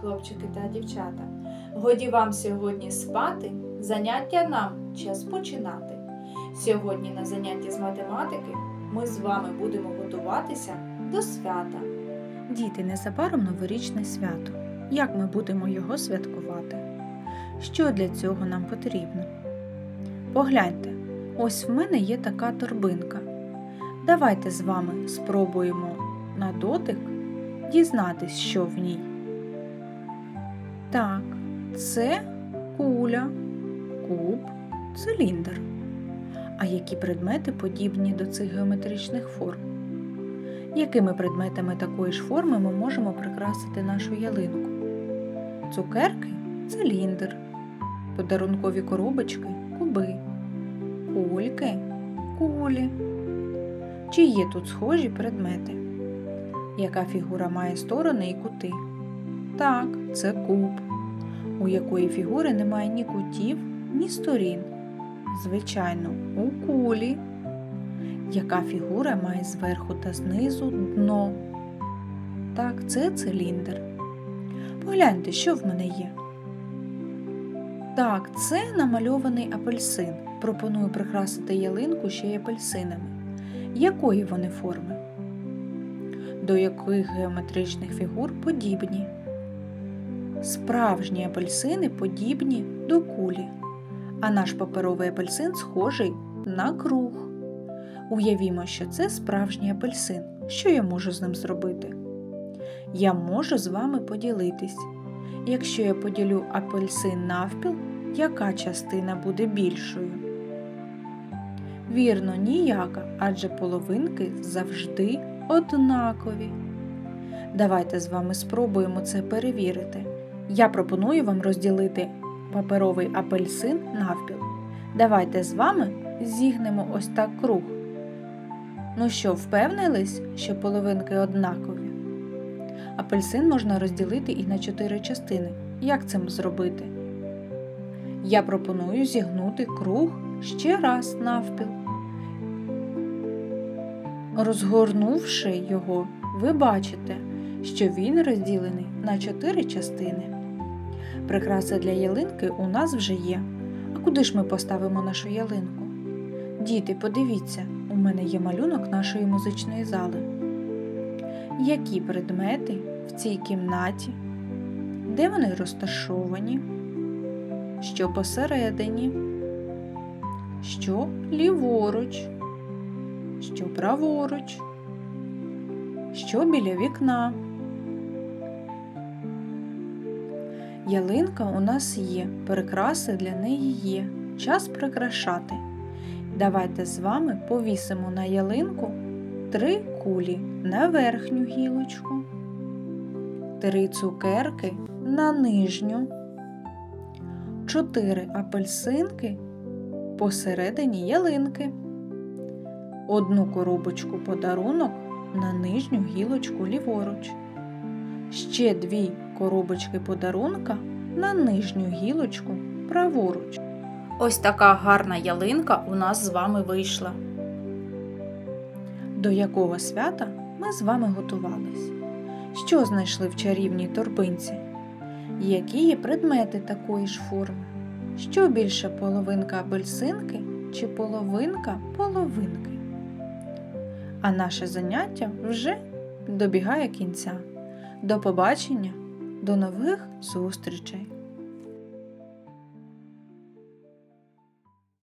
хлопчики та дівчата. Годі вам сьогодні спати, заняття нам час починати. Сьогодні на занятті з математики ми з вами будемо готуватися до свята. Діти, незабаром новорічне свято. Як ми будемо його святкувати? Що для цього нам потрібно? Погляньте, ось в мене є така торбинка. Давайте з вами спробуємо на дотик дізнатись, що в ній. Так, це куля, куб, циліндр. А які предмети подібні до цих геометричних форм? Якими предметами такої ж форми ми можемо прикрасити нашу ялинку? Цукерки циліндр, подарункові коробочки куби, кульки кулі. Чи є тут схожі предмети? Яка фігура має сторони і кути? Так, це куб, у якої фігури немає ні кутів, ні сторін. Звичайно, у кулі яка фігура має зверху та знизу дно. Так, це циліндр. Погляньте, що в мене є. Так, це намальований апельсин. Пропоную прикрасити ялинку ще й апельсинами. Якої вони форми? До яких геометричних фігур подібні? Справжні апельсини подібні до кулі, а наш паперовий апельсин схожий на круг. Уявімо, що це справжній апельсин. Що я можу з ним зробити? Я можу з вами поділитись. Якщо я поділю апельсин навпіл, яка частина буде більшою? Вірно, ніяка, адже половинки завжди однакові. Давайте з вами спробуємо це перевірити. Я пропоную вам розділити паперовий апельсин навпіл. Давайте з вами зігнемо ось так круг. Ну що, впевнились, що половинки однакові? Апельсин можна розділити і на чотири частини. Як це зробити? Я пропоную зігнути круг ще раз навпіл. Розгорнувши його, ви бачите, що він розділений на чотири частини. Прикраси для ялинки у нас вже є. А куди ж ми поставимо нашу ялинку? Діти, подивіться, у мене є малюнок нашої музичної зали. Які предмети в цій кімнаті? Де вони розташовані? Що посередині? Що ліворуч? Що праворуч? Що біля вікна? Ялинка у нас є, прикраси для неї є. Час прикрашати. Давайте з вами повісимо на ялинку три кулі на верхню гілочку, три цукерки на нижню, чотири апельсинки посередині ялинки, одну коробочку подарунок на нижню гілочку ліворуч, ще дві коробочки подарунка на нижню гілочку праворуч. Ось така гарна ялинка у нас з вами вийшла. До якого свята ми з вами готувались? Що знайшли в чарівній торбинці? Які є предмети такої ж форми? Що більше половинка апельсинки чи половинка половинки? А наше заняття вже добігає кінця. До побачення, до нових зустрічей!